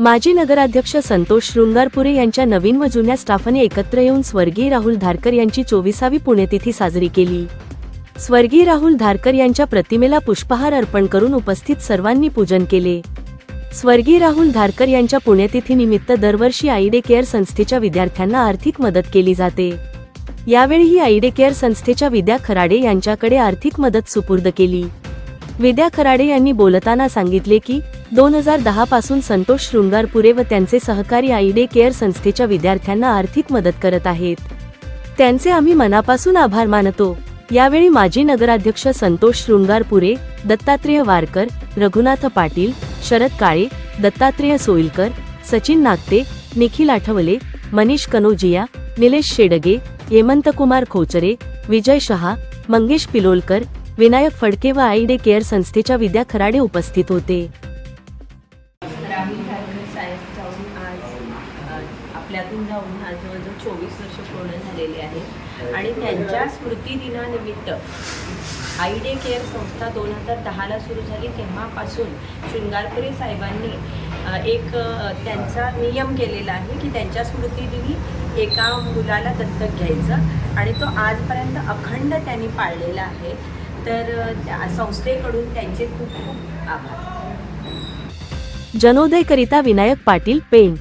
माजी नगराध्यक्ष संतोष शृंगारपुरे यांच्या नवीन व जुन्या स्टाफाने एकत्र येऊन स्वर्गीय राहुल धारकर यांची चोवीसावी पुण्यतिथी साजरी केली. स्वर्गीय राहुल धारकर यांच्या प्रतिमेला पुष्पहार अर्पण करून उपस्थित सर्वांनी पूजन केले. स्वर्गीय राहुल धारकर यांच्या पुण्यतिथीनिमित्त दरवर्षी आईडे केअर संस्थेच्या विद्यार्थ्यांना आर्थिक मदत केली जाते. यावेळीही आईडे केअर संस्थेच्या विद्या खराडे यांच्याकडे आर्थिक मदत सुपूर्द केली. विद्या खराडे यांनी बोलताना सांगितले की दोन हजार दहा पासून संतोष शृंगारपुरे व त्यांचे सहकारी आईडे केअर संस्थेच्या विद्यार्थ्यांना आर्थिक मदत करत आहेत. त्यांचे आम्ही मनापासून आभार मानतो. यावेळी माजी नगराध्यक्ष संतोष शृंगारपुरे दत्तात्रेय वारकर रघुनाथ पाटील शरद काळे दत्तात्रेय सोईलकर सचिन नागते निखिल आठवले मनीष कनोजिया निलेश शेडगे हेमंतकुमार खोचरे विजय शहा मंगेश पिलोलकर विनायक फडके व आईडे केअर संस्थेच्या विद्या खराडे उपस्थित होते. आज आपल्यातून जाऊन आज जवळजवळ चोवीस वर्ष पूर्ण झालेले आहे. आणि त्यांच्या स्मृतिदिनानिमित्त आय डे केअर संस्था दोन हजार दहाला सुरू झाली. तेव्हापासून शृंगारपुरे साहेबांनी एक त्यांचा नियम केलेला आहे की त्यांच्या स्मृतिदिनी एका मुलाला दत्तक घ्यायचं. आणि तो आजपर्यंत अखंड त्यांनी पाळलेला आहे. तर त्या संस्थेकडून त्यांचे खूप खूप आभार. जनोदयकरिता विनायक पाटील पेण.